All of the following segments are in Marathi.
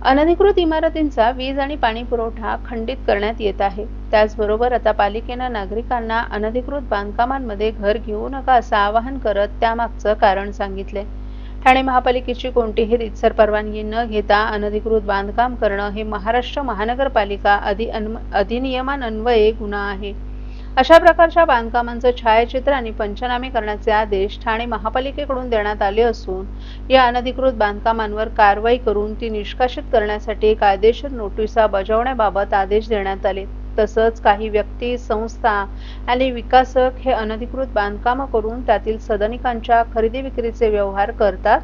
अनधिकृत इमारतींचा वीज आणि पाणी पुरवठा खंडित करण्यात येत आहे. त्याचबरोबर आता पालिकेनं नागरिकांना अनधिकृत बांधकामांमध्ये घर घेऊ नका असं आवाहन करत त्यामागचं कारण सांगितले ठाणे महापालिकेची कोणतीही रितसर परवानगी न घेता अनधिकृत बांधकाम करणं हे महाराष्ट्र महानगरपालिका अधि अधिनियमान्वये गुन्हा आहे. अशा प्रकारच्या बांधकामांचं छायाचित्र आणि पंचनामे करण्याचे आदेश ठाणे महापालिकेकडून देण्यात आले असून या अनधिकृत बांधकामांवर कारवाई करून ती निष्कासित करण्यासाठी कायदेशीर नोटिसा बजावण्याबाबत आदेश देण्यात आले. तसंच काही व्यक्ती संस्था आणि विकासक हे अनधिकृत बांधकाम करून त्यातील सदनिकांच्या खरेदी विक्रीचे व्यवहार करतात.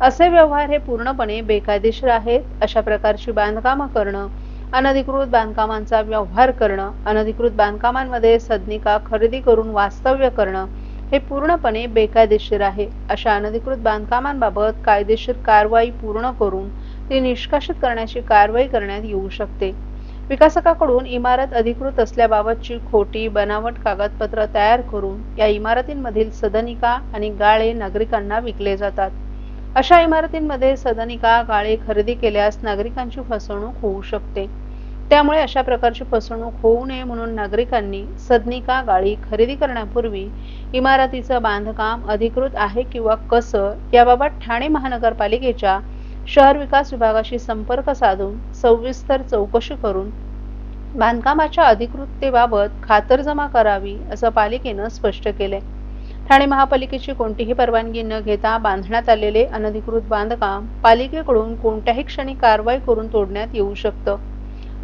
असे व्यवहार हे पूर्णपणे बेकायदेशीर आहेत. अशा प्रकारची बांधकामं करणं अनधिकृत बांधकामांचा व्यवहार करणं अनधिकृत बांधकामांमध्ये सदनिका खरेदी करून वास्तव्य करणं हे पूर्णपणे बेकायदेशीर आहे. अशा अनधिकृत बांधकामांबाबत कायदेशीर कारवाई पूर्ण करून ती निष्कासित करण्याची कारवाई करण्यात येऊ शकते. विकासकाकडून इमारत अधिकृत असल्याबाबतची खोटी बनावट कागदपत्र तयार करून या इमारतींमधील सदनिका आणि गाळे नागरिकांना विकले जातात. अशा इमारतींमध्ये सदनिका गाळे खरेदी केल्यास नागरिकांची फसवणूक होऊ शकते. त्यामुळे अशा प्रकारची फसवणूक होऊ नये म्हणून नागरिकांनी सदनिका गाळी खरेदी करण्यापूर्वी इमारतीचं बांधकाम अधिकृत आहे किंवा कसं याबाबत ठाणे महानगरपालिकेच्या शहर विकास विभागाशी संपर्क साधून सविस्तर चौकशी करून बांधकामाच्या अधिकृततेबाबत खातरजमा करावी असं पालिकेनं स्पष्ट केले ठाणे महापालिकेची कोणतीही परवानगी न घेता बांधण्यात आलेले अनधिकृत बांधकाम पालिकेकडून कोणत्याही क्षणी कारवाई करून तोडण्यात येऊ शकतं.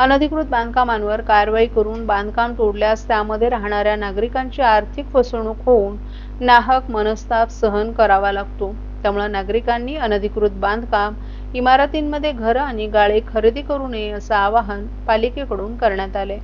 अनधिकृत बांधकामांवर कारवाई करून बांधकाम तोडल्यास त्यामध्ये राहणाऱ्या नागरिकांची आर्थिक फसवणूक होऊन नाहक मनस्ताप सहन करावा लागतो. त्यामुळे नागरिकांनी अनधिकृत बांधकाम इमारतींमध्ये घरं आणि गाळे खरेदी करू नये असं आवाहन पालिकेकडून करण्यात आले.